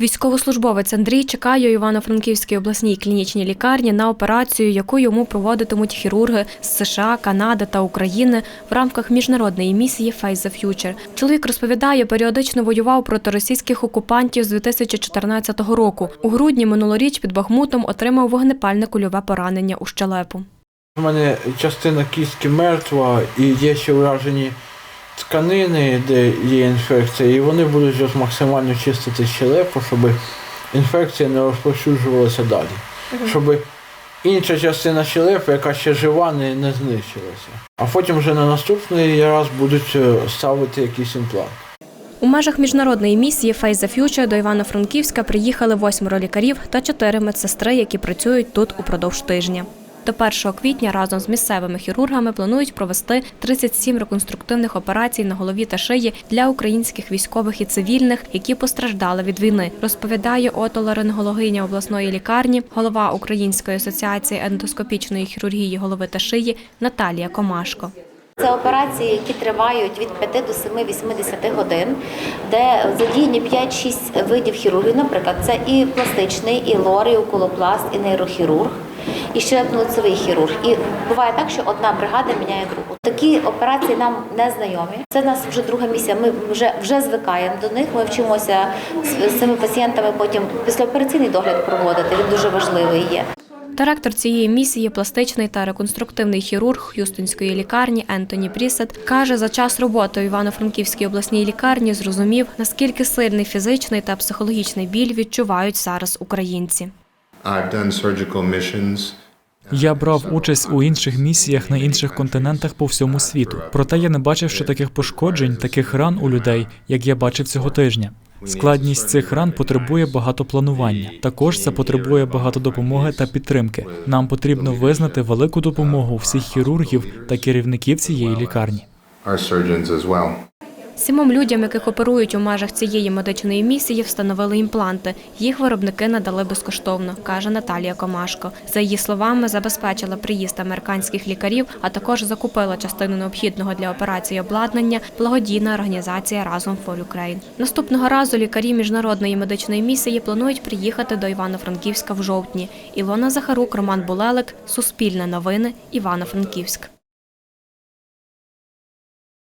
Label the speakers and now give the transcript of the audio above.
Speaker 1: Військовослужбовець Андрій чекає у Івано-Франківській обласній клінічній лікарні на операцію, яку йому проводитимуть хірурги з США, Канади та України в рамках міжнародної місії Face the Future. Чоловік розповідає, періодично воював проти російських окупантів з 2014 року. У грудні минулоріч під Бахмутом отримав вогнепальне кульове поранення у щелепу.
Speaker 2: У мене частина кістки мертва і є ще вражені тканини, де є інфекція, і вони будуть зараз максимально чистити щелепу, щоб інфекція не розповсюджувалася далі. Щоб інша частина щелепи, яка ще жива, не, не знищилася. А потім вже на наступний раз будуть е, ставити якийсь імплант.
Speaker 1: У межах міжнародної місії Face the Future до Івано-Франківська приїхали восьмеро лікарів та чотири медсестри, які працюють тут упродовж тижня. До 1 квітня разом з місцевими хірургами планують провести 37 реконструктивних операцій на голові та шиї для українських військових і цивільних, які постраждали від війни, розповідає отоларингологиня обласної лікарні, голова Української асоціації ендоскопічної хірургії голови та шиї Наталія Комашко.
Speaker 3: Це операції, які тривають від 5 до 7-80 годин, де задіяні 5-6 видів хірургії. Наприклад, це і пластичний, і лор, і окулопласт, і нейрохірург, і щелепно-лицевий хірург. І буває так, що одна бригада міняє другу. Такі операції нам не знайомі. Це в нас вже друга місія. Ми вже вже звикаємо до них. Ми вчимося з цими пацієнтами потім післяопераційний догляд проводити. Він дуже важливий є.
Speaker 1: Директор цієї місії, пластичний та реконструктивний хірург Х'юстонської лікарні Ентоні Брісет, каже, за час роботи у Івано-Франківській обласній лікарні зрозумів, наскільки сильний фізичний та психологічний біль відчувають зараз українці.
Speaker 4: Я брав участь у інших місіях на інших континентах по всьому світу. Проте я не бачив ще таких пошкоджень, таких ран у людей, як я бачив цього тижня. Складність цих ран потребує багато планування. Також це потребує багато допомоги та підтримки. Нам потрібно визнати велику допомогу всіх хірургів та керівників цієї лікарні.
Speaker 1: Сімом людям, яких оперують у межах цієї медичної місії, встановили імпланти. Їх виробники надали безкоштовно, каже Наталія Комашко. За її словами, забезпечила приїзд американських лікарів, а також закупила частину необхідного для операції обладнання благодійна організація Разом for Ukraine. Наступного разу лікарі міжнародної медичної місії планують приїхати до Івано-Франківська в жовтні. Ілона Захарук, Роман Булелик, Суспільне новини, Івано-Франківськ.